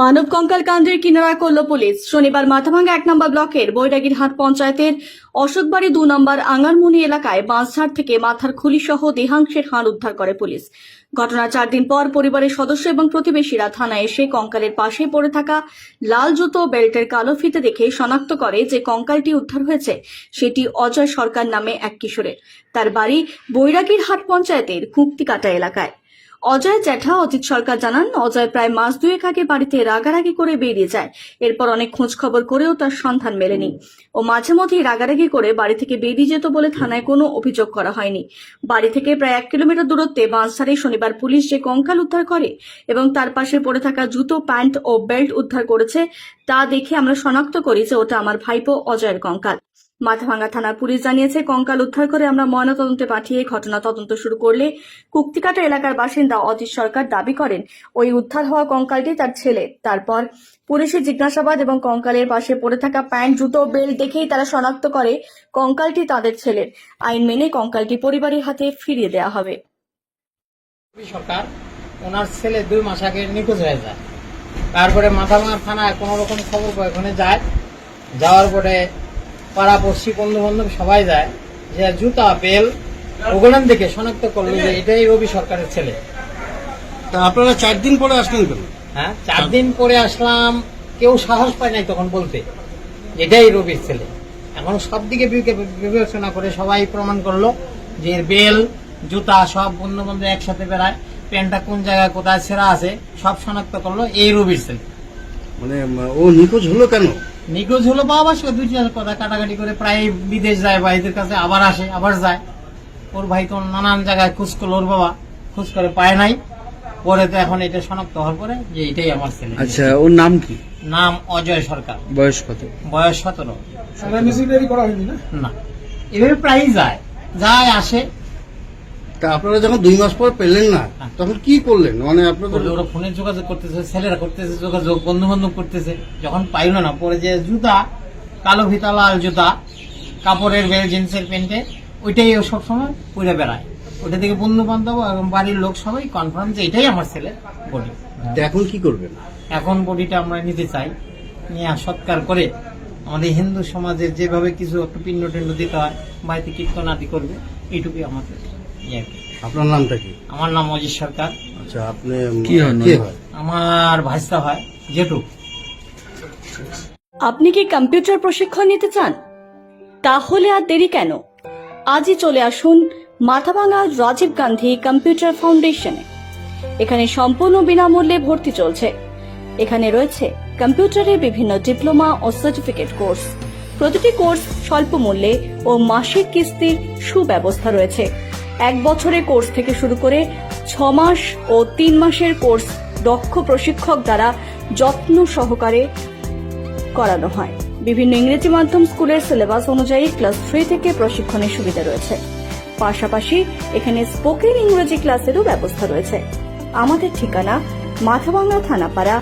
মানব কঙ্কাল কাণ্ডের কিনারা করল পুলিশ। শনিবার মাথাভাঙ্গা এক নম্বর ব্লকের বৈরাগীর হাট পঞ্চায়েতের অশোকবাড়ি দু নম্বর আঙ্গারমুনি এলাকায় বাঁশঝাড় থেকে মাথার খুলি সহ দেহাংশের হাড় উদ্ধার করে পুলিশ। ঘটনার চার দিন পর পরিবারের সদস্য এবং প্রতিবেশীরা থানায় এসে কঙ্কালের পাশে পড়ে থাকা লাল জুতো, বেল্টের কালো ফিতে দেখে শনাক্ত করে যে কঙ্কালটি উদ্ধার হয়েছে, সেটি অজয় সরকার নামে এক কিশোরের। তার বাড়ি বৈরাগীর হাট পঞ্চায়েতের কুক্তিকাটা এলাকায়। অজয় জ্যাঠা, অজিত সরকার জানান, অজয় প্রায় মাস দুয়েক আগে বাড়িতে রাগারাগি করে বেরিয়ে যায়। এরপর অনেক খোঁজ খবর করেও তার সন্ধান মেলেনি। ও মাঝে মধ্যেই রাগারাগি করে বাড়ি থেকে বেরিয়ে যেত বলে থানায় কোনো অভিযোগ করা হয়নি। বাড়ি থেকে প্রায় এক কিলোমিটার দূরত্বে বাঁশধারে শনিবার পুলিশ যে কঙ্কাল উদ্ধার করে এবং তার পাশে পড়ে থাকা জুতো, প্যান্ট ও বেল্ট উদ্ধার করেছে, তা দেখে আমরা শনাক্ত করি যে ওটা আমার ভাইপো অজয়ের কঙ্কাল। মাথাভাঙ্গা থানার পুলিশ জানিয়েছে, কঙ্কাল উদ্ধার করে আমরা ময়নাতদন্তে পাঠিয়ে ঘটনা তদন্ত শুরু করলে কুক্তিকাটা এলাকার বাসিন্দা অজিত সরকার দাবি করেন, ওই উদ্ধার হওয়া কঙ্কালটি তার ছেলে। তারপর পুলিশের জিজ্ঞাসাবাদ এবং কঙ্কালের পাশে পড়ে থাকা প্যান্ট, জুতো, বেল্ট দেখেই তারা শনাক্ত করে কঙ্কালটি তাদের ছেলের। আইন মেনে কঙ্কালটি পরিবারের হাতে ফিরিয়ে দেওয়া হবে। সরকার, ওনার ছেলে দুই মাস আগে নিখোঁজ হয়ে যায়। তারপরে মাথাভাঙা থানায় কোনো রকম খবর ওখানে যায়। যাওয়ার পরে পাড়াপড়শি বন্ধু বান্ধব সবাই যায় যে জুতা বেল ওগুলান দেখে শনাক্ত করল যে এটাই রবি সরকারের ছেলে। তা আপনারা চার দিন পরে আসলেন কেন? হ্যাঁ চার দিন পরে আসলাম কেউ সাহস পায় নাই তখন বলতে এটাই রবির ছেলে। এখন সব দিকে বিবেচনা করে সবাই প্রমাণ করল যে বেল জুতা সব বন্ধু বন্ধু একসাথে বেড়ায় প্যান্টটা কোন জায়গায় কোথায় ছেঁড়া আছে সব শনাক্ত করল এই রবির ছেলে। মানে ও নিখোঁজ হলো কেন? নিখোঁজ হলো বাবা সে দুই চার কথা কাটাকাটি করে প্রায় বিদেশ যায় ভাইদের কাছে আবার আসে আবার যায়। ওর ভাই তো নানান জায়গায় খোঁজ করল ওর বাবা খোঁজ করে পায় নাই। পরে তো এখন এটা শনাক্ত হওয়ার পরে যে এটাই আমার ছেলে। আচ্ছা ওর নাম কি? নাম অজয় সরকার। বয়স কত? বয়স সতেরো। করা হয়নি না? না। এভাবে প্রায়ই যায়। যায় আসে। তা আপনারা যখন দুই মাস পর পেলেন না তখন কি করলেন? মানে আপনাদের ওরা ফোনে যোগাযোগ করতেছে ছেলেরা করতেছে যোগাযোগ বন্ধু বান্ধব করতেছে। যখন পাইলো না পরে যে জুতা কালো ফিতা লাল জুতা কাপড়ের বেল জিন্সের প্যান্টে ওইটাই ও সবসময় পরে বেড়ায়। ওটা থেকে বন্ধু বান্ধব এবং বাড়ির লোক সবাই কনফার্ম যে এটাই আমার ছেলে বডি এখন কি করবেন? এখন বডিটা আমরা নিতে চাই। নিয়ে সৎকার করে আমাদের হিন্দু সমাজের যেভাবে কিছু একটু পিণ্ড টিণ্ড দিতে হয় বাড়িতে কীর্তন আদি করবে এইটুকুই আমাদের। আপনার নামটা কি? আমার নাম অজিত সরকার। আচ্ছা আপনি কি হয় আমার ভাইস্তা হয় জেঠু। আপনি কি কম্পিউটার প্রশিক্ষণ নিতে চান? তাহলে আর দেরি কেন? আজই চলে আসুন মাথাভাঙা রাজীব গান্ধী কম্পিউটার ফাউন্ডেশনে। এখানে সম্পূর্ণ বিনামূল্যে ভর্তি চলছে। এখানে রয়েছে কম্পিউটারের বিভিন্ন ডিপ্লোমা ও সার্টিফিকেট কোর্স। প্রতিটি কোর্স স্বল্প মূল্যে ও মাসিক কিস্তির সুব্যবস্থা রয়েছে। এক বছরের কোর্স থেকে শুরু করে ছ মাস ও তিন মাসের কোর্স দক্ষ প্রশিক্ষক দ্বারা যত্ন সহকারে করানো হয়। বিভিন্ন ইংরেজি মাধ্যম স্কুলের সিলেবাস অনুযায়ী ক্লাস থ্রি থেকে প্রশিক্ষণের সুবিধা রয়েছে। পাশাপাশি এখানে স্পোকেন ইংরেজি ক্লাসেরও ব্যবস্থা রয়েছে। আমাদের ঠিকানা মাথাভাঙ্গা থানাপাড়া